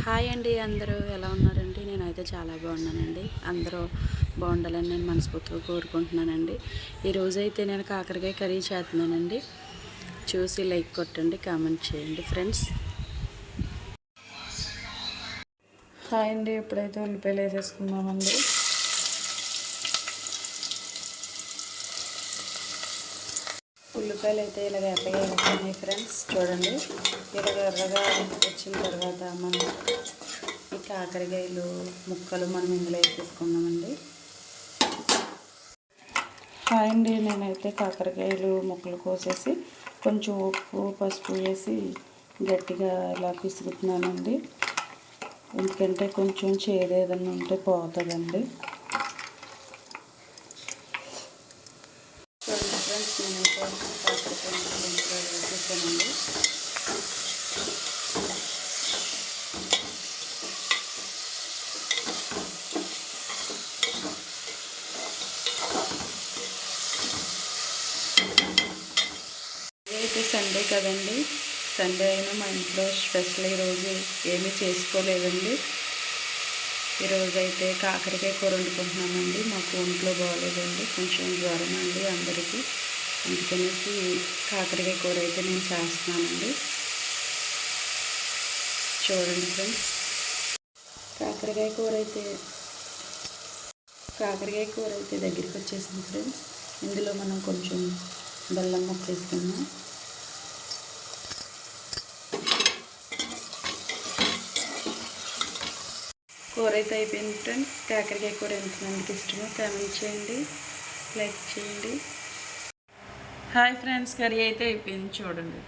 Hi అండి అందరూ ఎలా ఉన్నారండి? నేనైతే చాలా బాగున్నానండి. అందరూ బాగుండాలని నేను మనస్ఫూర్తిగా కోరుకుంటున్నానండి. ఈరోజైతే నేను కాకరకాయ కర్రీ చేస్తున్నానండి. చూసి లైక్ కొట్టండి కామెంట్ చేయండి ఫ్రెండ్స్. హాయ్ అండి ఇప్పుడైతే ఉల్లిపాయలు వేసేసుకున్నామండి ఉల్లిపాయలు అయితే ఇలా ఎర్రగా వేసుకున్నాయి ఫ్రెండ్స్. చూడండి ఇలాగ ఎర్రగా వచ్చిన తర్వాత మనం కాకరకాయలు ముక్కలు మనం ఇందులో వేసేసుకున్నామండి హాయ్ అండి నేనైతే కాకరకాయలు ముక్కలు కోసేసి కొంచెం ఉప్పు పసుపు వేసి గట్టిగా ఇలా పిసుకుతున్నానండి. ఎందుకంటే కొంచెం చేదు ఉంటే పోతుందండి. ఫ్రెండ్స్ నేనైతే కాకరకాయ వేసేసానండి. ఈరోజు సండే కదండి. సండే అయినా మా ఇంట్లో స్పెషల్ ఈరోజు ఏమీ చేసుకోలేదండి. ఈరోజు అయితే కాకరకాయ కూర వండుకుంటున్నామండి. మాకు ఒంట్లో బాగోలేదండి. కొంచెం జ్వరం అండి అందరికీ. అందుకనేసి కాకరకాయ కూర అయితే నేను చేస్తున్నానండి. చూడండి ఫ్రెండ్స్. కాకరకాయ కూర అయితే కాకరకాయ కూర అయితే దగ్గరికి వచ్చేసింది ఫ్రెండ్స్. ఇందులో మనం కొంచెం బెల్లం ముక్క వేసుకున్నాం కూర అయితే అయిపోయింది ఫ్రెండ్స్ కాకరకాయ కూర ఎంతమందికి ఇష్టమో కామెంట్ చేయండి. లైక్ చేయండి. హాయ్ ఫ్రెండ్స్ కర్రీ అయితే అయిపోయింది చూడండి.